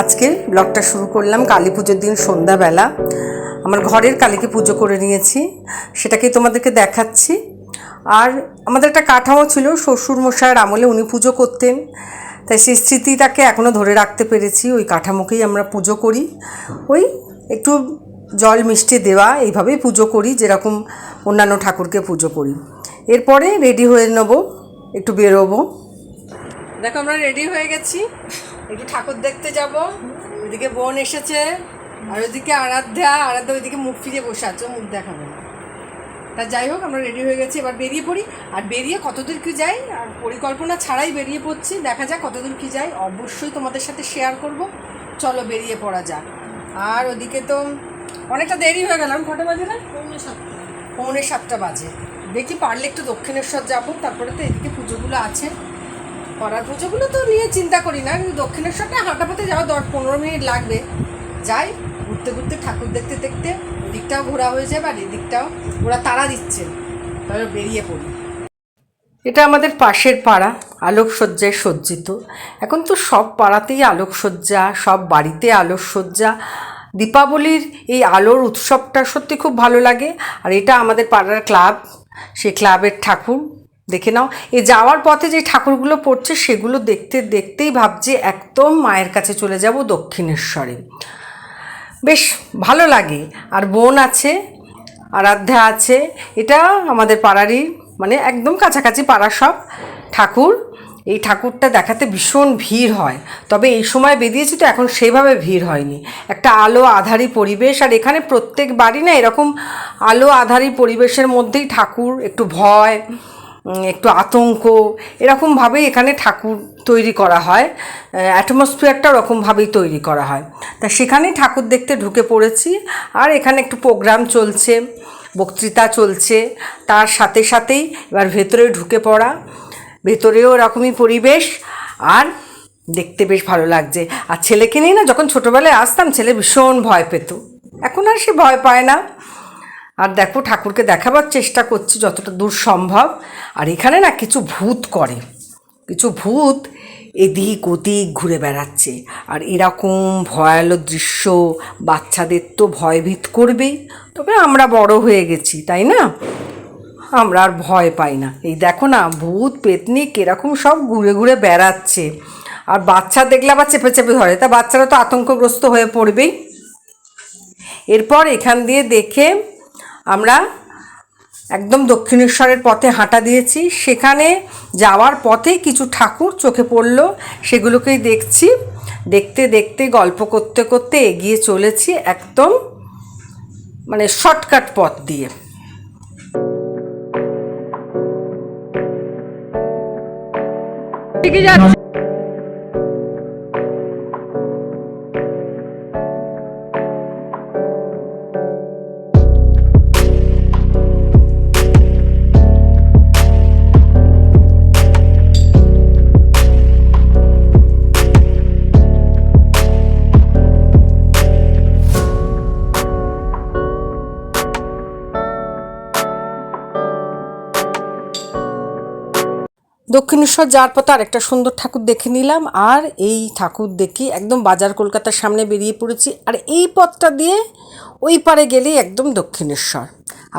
আজকে ব্লগটা শুরু করলাম কালী পুজোর দিন সন্ধ্যাবেলা। আমার ঘরের কালীকে পুজো করে নিয়েছি, সেটাকেই তোমাদেরকে দেখাচ্ছি। আর আমাদের একটা কাঠামো ছিল শ্বশুর মশাইয়ের আমলে উনি পুজো করতেন। তাই সেই স্মৃতিটাকে এখনও ধরে রাখতে পেরেছি, ওই কাঠামোকেই আমরা পুজো করি। ওই একটু জল মিষ্টি দেওয়া, এইভাবেই পুজো করি, যেরকম অন্যান্য ঠাকুরকে পুজো করি। এরপরে রেডি হয়ে নেব, একটু বেরোবো। দেখো, আমরা রেডি হয়ে গেছি। একটু ঠাকুর দেখতে যাব। ওইদিকে বোন এসেছে। আর ওইদিকে আরাধ্যা আরাধ্যা ওইদিকে মুখ ফিরে বসে আছে মুখ দেখাবে না। তা যাই হোক আমরা রেডি হয়ে গেছি এবার বেরিয়ে পড়ি। আর বেরিয়ে কতদূর কি যাই আর পরিকল্পনা ছাড়াই বেরিয়ে পড়ছি। দেখা যাক কতদূর কি যাই অবশ্যই তোমাদের সাথে শেয়ার করব। চলো বেরিয়ে পড়া যাক। আর ওদিকে তো অনেকটা দেরি হয়ে গেলাম কটা বাজে না পৌনে সাতটা। পৌনে সাতটা বাজে। দেখি পারলে একটু দক্ষিণেশ্বর যাব তারপরে তো এদিকে পুজোগুলো আছে। করার পুজোগুলো তো নিয়ে চিন্তা করি না। কিন্তু দক্ষিণেশ্বরটা হাঁটা পথে যাওয়া দশ পনেরো মিনিট লাগবে। যাই, ঘুরতে ঘুরতে, ঠাকুর দেখতে দেখতে ওদিকটাও ঘোরা হয়ে যাবে আর এদিকটাও ওরা তারা দিচ্ছে। তাহলে বেরিয়ে পড়ি। এটা আমাদের পাশের পাড়া, আলোকসজ্জায় সজ্জিত। এখন তো সব পাড়াতেই আলোকসজ্জা, সব বাড়িতে আলোকসজ্জা। দীপাবলির এই আলোর উৎসবটা সত্যি খুব ভালো লাগে। আর এটা আমাদের পাড়ার ক্লাব, সেই ক্লাবের ঠাকুর। দেখে নাও। এই যাওয়ার পথে যে ঠাকুরগুলো পড়ছে, সেগুলো দেখতে দেখতেই ভাবছি একদম মায়ের কাছে চলে যাব দক্ষিণেশ্বরে। বেশ ভালো লাগে। আর বোন আছে, আরাধ্যা আছে, এটা আমাদের পাড়ারই মানে একদম কাছাকাছি পাড়া সব ঠাকুর। এই ঠাকুরটা দেখাতে ভীষণ ভিড় হয়। তবে এই সময় বেরিয়েছি তো এখন সেভাবে ভিড় হয়নি। একটা আলো আধারি পরিবেশ, আর এখানে প্রত্যেক বাড়ি না এরকম আলো আধারি পরিবেশের মধ্যেই ঠাকুর, একটু ভয় একটু আতঙ্ক। এরকমভাবেই এখানে ঠাকুর তৈরি করা হয়। অ্যাটমসফিয়ারটা ওরকমভাবেই তৈরি করা হয়। তা সেখানেই ঠাকুর দেখতে ঢুকে পড়েছি। আর এখানে একটু প্রোগ্রাম চলছে, বক্তৃতা চলছে। তার সাথে সাথেই এবার ভেতরে ঢুকে পড়া। ভেতরেও এরকমই পরিবেশ। আর দেখতে বেশ ভালো লাগছে। আর ছেলেকে নিয়ে না যখন ছোটোবেলায় আসতাম, ছেলে ভীষণ ভয় পেত। এখন আর সে ভয় পায় না। আর দেখো ঠাকুরকে দেখাবার চেষ্টা করছি যতটা দূর সম্ভব। আর এখানে না কিছু ভূত করে। কিছু ভূত এদিক ওদিক ঘুরে বেড়াচ্ছে। আর এরকম ভয়াল দৃশ্য বাচ্চাদের তো ভয়ভীত করবেই। তবে আমরা বড় হয়ে গেছি, তাই না? আমরা আর ভয় পাই না। এই দেখো না, ভূত, পেতনি এরকম সব ঘুরে ঘুরে বেড়াচ্ছে। আর বাচ্চা দেখলে আবার চেপে চেপে ধরে। তা বাচ্চারা তো আতঙ্কগ্রস্ত হয়ে পড়বেই। এরপর এখান দিয়ে দেখে আমরা একদম দক্ষিণেশ্বরের পথে হাঁটা দিয়েছি। সেখানে যাওয়ার পথে কিছু ঠাকুর চোখে পড়ল। সেগুলোকেই দেখছি। দেখতে দেখতে, গল্প করতে করতে এগিয়ে চলেছি একদম মানে শর্টকাট পথ দিয়ে। যাচ্ছে। দক্ষিণেশ্বর যাওয়ার পথে আরেকটা সুন্দর ঠাকুর দেখে নিলাম। আর এই ঠাকুর দেখি একদম বাজার কলকাতার সামনে বেরিয়ে পড়েছি। আর এই পথটা দিয়ে ওই পারে গেলেই একদম দক্ষিণেশ্বর।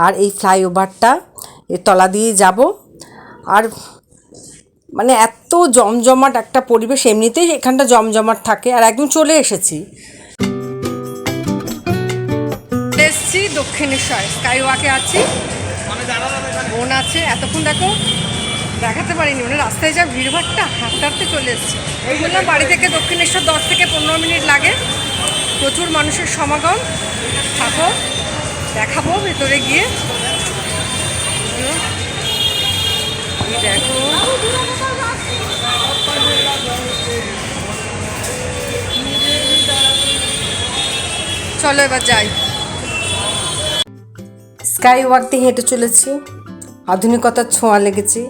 আর এই ফ্লাইওভারটা এর তলা দিয়ে যাব। আর মানে এত জমজমাট একটা পরিবেশ, এমনিতেই এখানটা জমজমাট থাকে। আর একদম চলে এসেছি। এসছি দক্ষিণেশ্বর স্কাই ওয়াকে আছি বোন আছে। এতক্ষণ দেখো দেখাতে পারিনি মানে রাস্তায় যা ভিড়ভাড়টা হাঁটতে হাঁটতে চলে এসেছি। বললাম বাড়ি থেকে দক্ষিণেশ্বর দশ থেকে পনেরো মিনিট লাগে। প্রচুর মানুষের সমাগম। থাকো, দেখাবো ভেতরে গিয়ে। দেখো। চলো এবার যাই। স্কাই ওয়াক দিয়ে হেঁটে চলেছি। আধুনিকতার ছোঁয়া লেগেছে।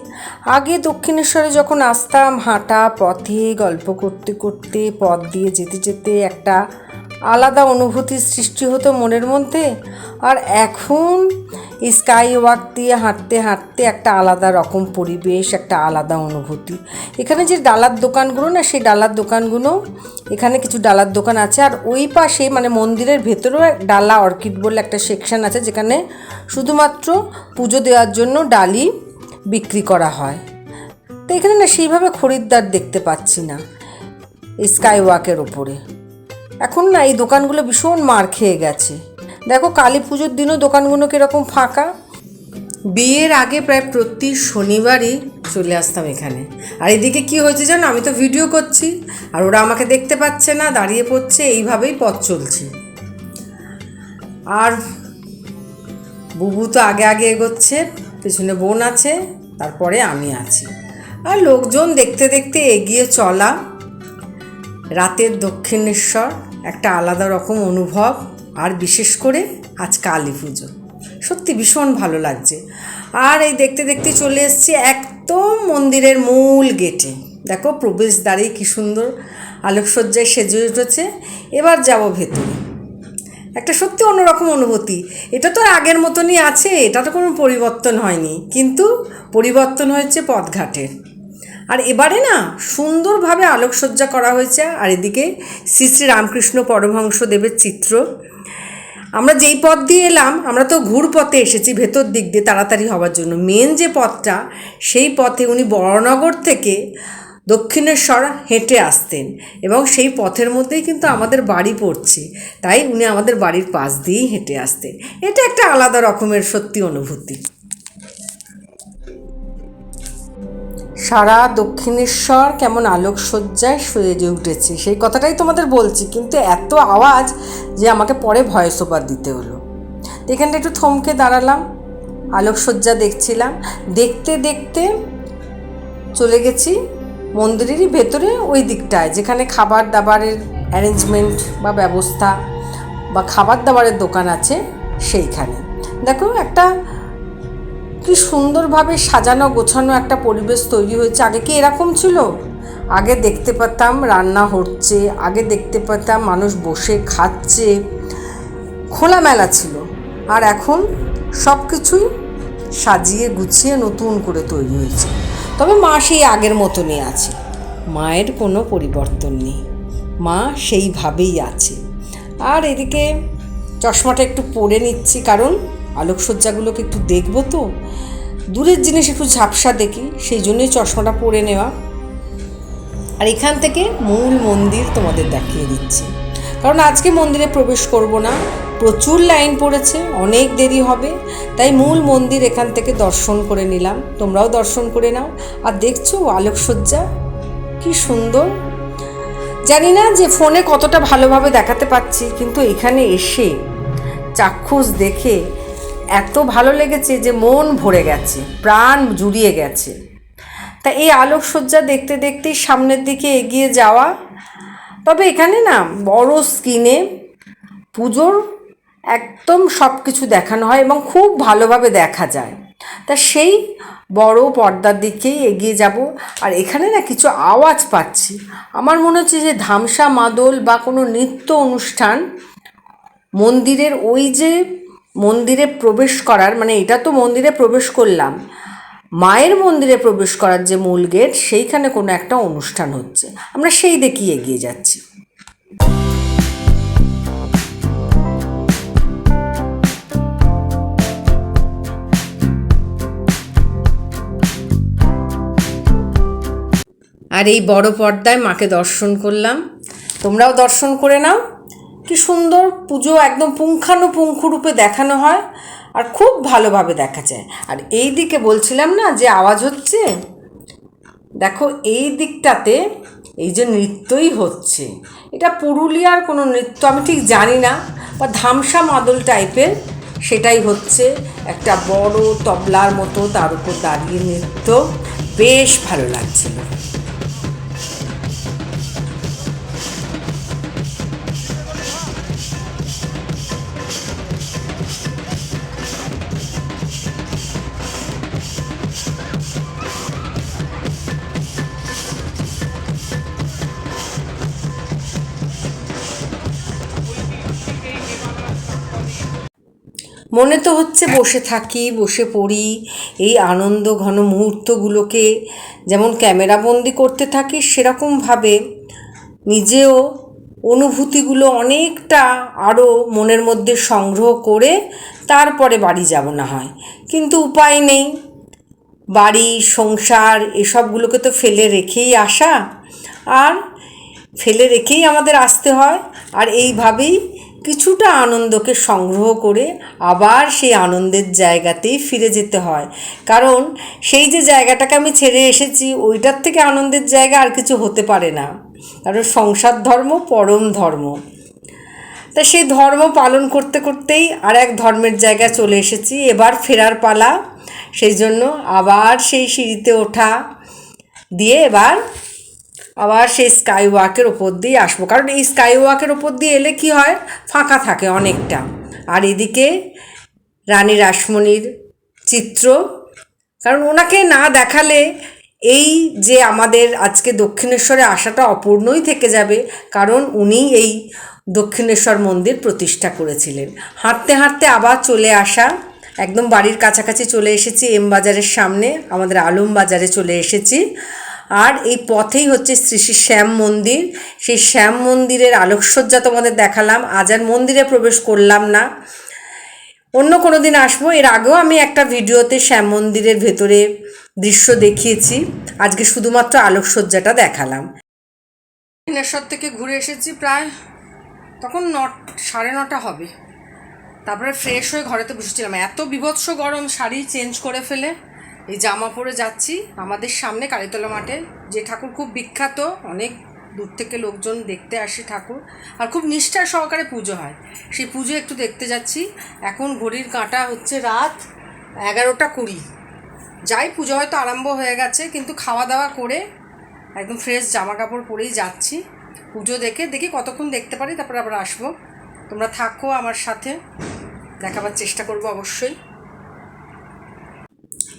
আগে দক্ষিণেশ্বরে যখন আসতাম, হাঁটা, পথে, গল্প করতে করতে, পথ দিয়ে যেতে যেতে একটা আলাদা অনুভূতির সৃষ্টি হতো মনের মধ্যে। আর এখন স্কাই ওয়াক দিয়ে হাঁটতে হাঁটতে একটা আলাদা রকম পরিবেশ, একটা আলাদা অনুভূতি। এখানে যে ডালার দোকানগুলো না, সেই ডালার দোকানগুলো, এখানে কিছু ডালার দোকান আছে। আর ওই পাশে মানে মন্দিরের ভেতরেও ডালা অর্কিড বলে একটা সেকশন আছে, যেখানে শুধুমাত্র পুজো দেওয়ার জন্য ডালি বিক্রি করা হয়। তো এখানে না সেইভাবে খরিদ্দার দেখতে পাচ্ছি না স্কাই ওয়াকের ওপরে। এখন না এই দোকানগুলো ভীষণ মার খেয়ে গেছে। দেখো কালী পুজোর দিনও দোকানগুলো কীরকম ফাঁকা। বিয়ের আগে প্রায় প্রতি শনিবারই চলে আসতাম এখানে। আর এদিকে কি হয়েছে জানো? আমি তো ভিডিও করছি। আর ওরা আমাকে দেখতে পাচ্ছে না, দাঁড়িয়ে পড়ছে, এইভাবেই পথ চলছে। আর বুবু তো আগে আগে এগোচ্ছে। পেছনে বোন আছে, তারপরে আমি আছি। আর লোকজন দেখতে দেখতে এগিয়ে চলা, রাতের দক্ষিণেশ্বর একটা আলাদা রকম অনুভব, আর বিশেষ করে আজ কালী পুজো। সত্যি ভীষণ ভালো লাগছে। আর এই দেখতে দেখতে চলে এসেছি একদম মন্দিরের মূল গেটে। দেখো প্রবেশদ্বারে কি সুন্দর আলোকসজ্জায় সেজে উঠেছে। এবার যাব ভেতরে। একটা সত্যি অন্যরকম অনুভূতি। এটা তো আগের মতনই আছে, এটা তো কোনো পরিবর্তন হয়নি। কিন্তু পরিবর্তন হয়েছে পথঘাটের। আর এবারে না সুন্দরভাবে আলোকসজ্জা করা হয়েছে, আর এদিকে শ্রী শ্রী রামকৃষ্ণ পরমহংস দেবের চিত্র। আমরা যেই পথ দিয়ে এলাম, আমরা তো ঘুর পথে এসেছি ভেতর দিক দিয়ে তাড়াতাড়ি হওয়ার জন্য। মেন যে পথটা, সেই পথে উনি বড়নগর থেকে দক্ষিণেশ্বর হেঁটে আসতেন এবং সেই পথের মধ্যেই কিন্তু আমাদের বাড়ি পড়ছে। তাই উনি আমাদের বাড়ির পাশ দিয়েই হেঁটে আসতেন। এটা একটা আলাদা রকমের সত্যি অনুভূতি। সারা দক্ষিণেশ্বর কেমন আলোকসজ্জায় সেজে উঠেছে, সেই কথাটাই তোমাদের বলছি, কিন্তু এত আওয়াজ যে আমাকে পরে ভয়েস ওভার দিতে হলো। এখানটা একটু থমকে দাঁড়ালাম, আলোকসজ্জা দেখছিলাম। দেখতে দেখতে চলে গেছি মন্দিরেরই ভেতরে ওই দিকটায়, যেখানে খাবার দাবারের অ্যারেঞ্জমেন্ট বা ব্যবস্থা বা খাবার দাবারের দোকান আছে সেইখানে। দেখো একটা কি সুন্দরভাবে সাজানো গোছানো একটা পরিবেশ তৈরি হয়েছে। আগে কি এরকম ছিল? আগে দেখতে পেতাম রান্না হচ্ছে, আগে দেখতে পেতাম মানুষ বসে খাচ্ছে, খোলামেলা ছিল। আর এখন সব কিছুই সাজিয়ে গুছিয়ে নতুন করে তৈরি হয়েছে। তবে মা সেই আগের মতনই আছে। মায়ের কোনো পরিবর্তন নেই। মা সেইভাবেই আছে। আর এদিকে চশমাটা একটু পরে নিচ্ছি, কারণ আলোকসজ্জাগুলোকে একটু দেখব তো। দূরের জিনিস একটু ঝাপসা দেখি, সেই জন্যই চশমাটা পরে নেওয়া। আর এখান থেকে মূল মন্দির তোমাদের দেখিয়ে দিচ্ছি। কারণ আজকে মন্দিরে প্রবেশ করব না। প্রচুর লাইন পড়েছে, অনেক দেরি হবে, তাই মূল মন্দির এখান থেকে দর্শন করে নিলাম। তোমরাও দর্শন করে নাও। আর দেখছ আলোকসজ্জা? কি সুন্দর। জানি না যে ফোনে কতটা ভালোভাবে দেখাতে পাচ্ছি, কিন্তু এখানে এসে চাক্ষুষ দেখে এত ভালো লেগেছে যে মন ভরে গেছে, প্রাণ জুড়িয়ে গেছে। তা এই আলোকসজ্জা দেখতে দেখতেই সামনের দিকে এগিয়ে যাওয়া। তবে এখানে না বড় স্ক্রিনে পুজোর একদম সব কিছু দেখানো হয় এবং খুব ভালোভাবে দেখা যায়। তা সেই বড় পর্দার দিকেই এগিয়ে যাব। আর এখানে না কিছু আওয়াজ পাচ্ছি। আমার মনে হচ্ছে যে ধামসা মাদল বা কোনো নৃত্য অনুষ্ঠান মন্দিরের ওই যে মন্দিরে প্রবেশ করার মানে এটা তো মন্দিরে প্রবেশ করলাম, মায়ের মন্দিরে প্রবেশ করার যে মূল গেট, সেইখানে কোনো একটা অনুষ্ঠান হচ্ছে। আমরা সেই দেখেই এগিয়ে যাচ্ছি। আর এই বড় পর্দায় মাকে দর্শন করলাম। তোমরাও দর্শন করে নাও। কি সুন্দর পুজো, একদম পুঙ্খানুপুঙ্খ রূপে দেখানো হয় আর খুব ভালোভাবে দেখা যায়। আর এই দিকে বলছিলাম না যে আওয়াজ হচ্ছে? দেখো, এই দিকটাতে এই যে নৃত্যই হচ্ছে। এটা পুরুলিয়ার কোনো নৃত্য, আমি ঠিক জানি না, বা ধামসা মাদল টাইপের সেটাই হচ্ছে। একটা বড় তবলার মতো তার উপর দাঁড়িয়ে নৃত্য। বেশ ভালো লাগছিল। মনে তো হচ্ছে বসে থাকি, বসে পড়ি। এই আনন্দ ঘন মুহূর্তগুলোকে যেমন ক্যামেরাবন্দি করতে থাকি সেরকমভাবে নিজেও অনুভূতিগুলো অনেকটা আরও মনের মধ্যে সংগ্রহ করে তারপরে বাড়ি যাব না হয়। কিন্তু উপায় নেই। বাড়ি, সংসার, এসবগুলোকে তো ফেলে রেখেই আসা। আর ফেলে রেখেই আমাদের আসতে হয়। আর এইভাবেই কিছুটা আনন্দকে সংগ্রহ করে আবার সেই আনন্দের জায়গাতেই ফিরে যেতে হয়। কারণ সেই যে জায়গাটাকে আমি ছেড়ে এসেছি, ওইটার থেকে আনন্দের জায়গা আর কিছু হতে পারে না। কারণ সংসার ধর্ম, পরম ধর্ম। তা সেই ধর্ম পালন করতে করতেই আর এক ধর্মের জায়গায় চলে এসেছি। এবার ফেরার পালা। সেই জন্য আবার সেই সিঁড়িতে ওঠা। দিয়ে এবার আবার সেই স্কাই ওয়াকের ওপর দিয়ে আসব। কারণ এই স্কাই ওয়াকের ওপর দিয়ে এলে কি হয়? ফাঁকা থাকে অনেকটা। আর এদিকে রানী রাসমণির চিত্র। কারণ ওনাকে না দেখালে এই যে আমাদের আজকে দক্ষিণেশ্বরে আসাটা অপূর্ণই থেকে যাবে। কারণ উনি এই দক্ষিণেশ্বর মন্দির প্রতিষ্ঠা করেছিলেন। হাঁটতে হাঁটতে আবার চলে আসা। একদম বাড়ির কাছাকাছি চলে এসেছি, এম বাজারের সামনে। আমাদের আলম বাজারে চলে এসেছি। আর এই পথেই হচ্ছে শ্রী শ্রী শ্যাম মন্দির। সেই শ্যাম মন্দিরের আলোকসজ্জা তোমাদের দেখালাম। আজ আর মন্দিরে প্রবেশ করলাম না। অন্য কোনো দিন আসব। এর আগেও আমি একটা ভিডিওতে শ্যাম মন্দিরের ভেতরে দৃশ্য দেখিয়েছি। আজকে শুধুমাত্র আলোকসজ্জাটা দেখালাম। দক্ষিণেশ্বর থেকে ঘুরে এসেছি প্রায় তখন ন সাড়ে নটা হবে। তারপরে ফ্রেশ হয়ে ঘরেতে বসেছিলাম। এত বিভৎস গরম, শাড়ি চেঞ্জ করে ফেলে। এই জামা পরে যাচ্ছি। আমাদের সামনে কালীতলা মাঠে যে ঠাকুর খুব বিখ্যাত, অনেক দূর থেকে লোকজন দেখতে আসে ঠাকুর। আর খুব নিষ্ঠার সহকারে পুজো হয়। সেই পুজো একটু দেখতে যাচ্ছি। এখন ঘড়ির কাঁটা হচ্ছে রাত এগারোটা কুড়ি। যাই পুজো হয়তো আরম্ভ হয়ে গেছে, কিন্তু খাওয়া দাওয়া করে একদম ফ্রেশ জামা কাপড় পরেই যাচ্ছি। পুজো দেখে দেখি কতক্ষণ দেখতে পারি, তারপর আবার আসব। তোমরা থাকো আমার সাথে। দেখাবার চেষ্টা করব অবশ্যই।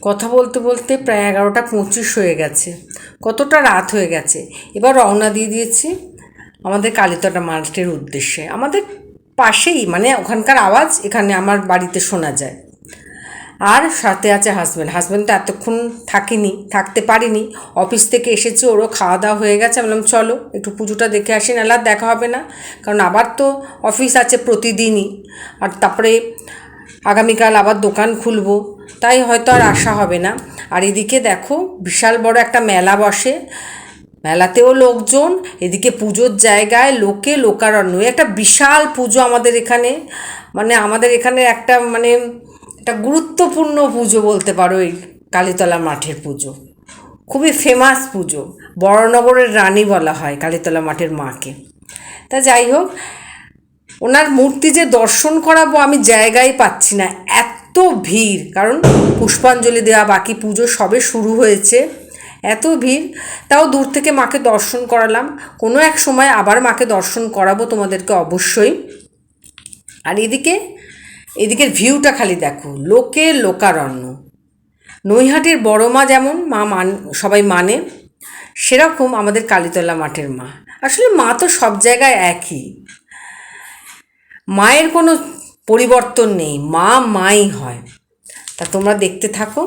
কথা বলতে বলতে প্রায় এগারোটা পঁচিশ হয়ে গেছে। কতটা রাত হয়ে গেছে? এবার রওনা দিয়ে দিয়েছি আমাদের কালীতলা মার্কেটের উদ্দেশ্যে। আমাদের পাশেই মানে ওখানকার আওয়াজ এখানে আমার বাড়িতে শোনা যায়। আর সাথে আছে হাজব্যান্ড। হাজব্যান্ড তো এতক্ষণ থাকিনি, থাকতে পারিনি। অফিস থেকে এসেছি, ওরও খাওয়া দাওয়া হয়ে গেছে। বললাম, চলো, একটু পুজোটা দেখে আসি, নাহলে আর দেখা হবে না। কারণ আবার তো অফিস আছে প্রতিদিনই। আর তারপরে আগামীকাল আবার দোকান খুলবো। তাই হয়তো আর আসা হবে না। আর এদিকে দেখো, বিশাল বড় একটা মেলা বসে। মেলাতেও লোকজন, এদিকে পুজোর জায়গায় লোকে লোকারণ্য। একটা বিশাল পুজো আমাদের এখানে। মানে আমাদের এখানে একটা মানে একটা গুরুত্বপূর্ণ পুজো বলতে পারো এই কালীতলা মাঠের পুজো। খুবই ফেমাস পুজো। বড়নগরের রানী বলা হয় কালীতলা মাঠের মাকে। তা যাই হোক, ওনার মূর্তি যে দর্শন করাবো আমি জায়গায় পাচ্ছি না। এত ভিড়, কারণ পুষ্পাঞ্জলি দেওয়া বাকি পুজো সবে শুরু হয়েছে, এত ভিড়। তাও দূর থেকে মাকে দর্শন করালাম। কোনো এক সময় আবার মাকে দর্শন করাবো তোমাদেরকে অবশ্যই। আর এদিকে, এদিকের ভিউটা খালি দেখো, লোকে লোকারণ্য। নৈহাটির বড় মা যেমন, মা মান, সবাই মানে সেরকম আমাদের কালীতলা মাঠের মা। আসলে মা তো সব জায়গায় একই। মায়ের কোনো পরিবর্তন নেই মা মাই হয়। তা তোমরা দেখতে থাকো।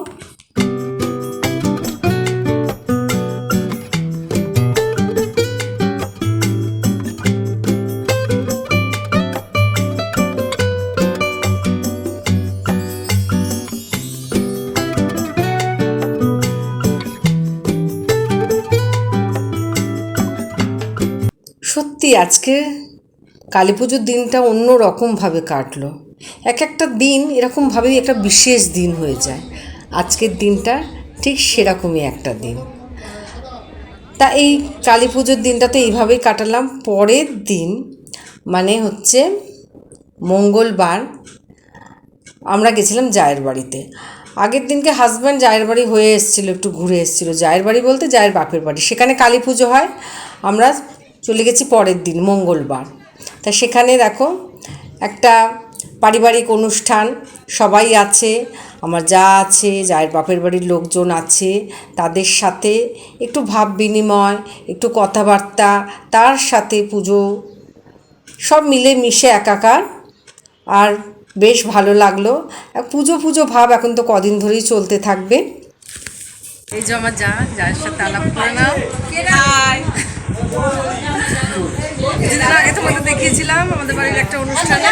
সত্যি আজকে কালী পুজোর দিনটা অন্য রকমভাবে কাটলো। এক একটা দিন এরকমভাবেই একটা বিশেষ দিন হয়ে যায়। আজকের দিনটা ঠিক সেরকমই একটা দিন। তা এই কালী পুজোর দিনটা তো এইভাবেই কাটালাম। পরের দিন মানে হচ্ছে মঙ্গলবার আমরা গেছিলাম জায়ের বাড়িতে। আগের দিনকে হাজব্যান্ড জায়ের বাড়ি হয়ে এসেছিল, একটু ঘুরে এসেছিল। জায়ের বাড়ি বলতে জায়ের বাপের বাড়ি। সেখানে কালী পুজো হয়। আমরা চলে গেছি পরের দিন মঙ্গলবার। তা সেখানে দেখো একটা পারিবারিক অনুষ্ঠান সবাই আছে আমার যা আছে যার বাপের বাড়ির লোকজন আছে তাদের সাথে একটু ভাব বিনিময় একটু কথাবার্তা তার সাথে পুজো সব মিলে মিশে একাকার। আর বেশ ভালো লাগল। পুজো পুজো ভাব এখন তো কদিন ধরেই চলতে থাকবে। এই যে আমার যা যার সাথে আলাপ করে নাও কিছুদিন আগে দেখিয়েছিলাম আমাদের বাড়ির একটা অনুষ্ঠানে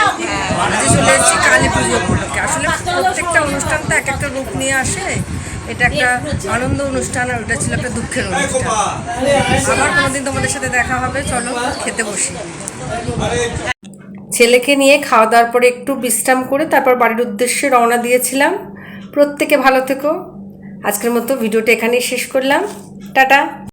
আজকে চলে এসেছি কালী পুজো উপলক্ষে। আসলে প্রত্যেকটা অনুষ্ঠান তো এক একটা রূপ নিয়ে আসে। এটা একটা আনন্দ অনুষ্ঠান আর ওটা ছিল একটা দুঃখের অনুষ্ঠান। আবার কোনোদিন তোমাদের সাথে দেখা হবে, চলো খেতে বসি। ছেলেকে নিয়ে খাওয়া দাওয়ার পরে একটু বিশ্রাম করে তারপর বাড়ির উদ্দেশ্যে রওনা দিয়েছিলাম। প্রত্যেকে ভালো থেকো। আজকের মতো ভিডিওটা এখানেই শেষ করলাম। টাটা।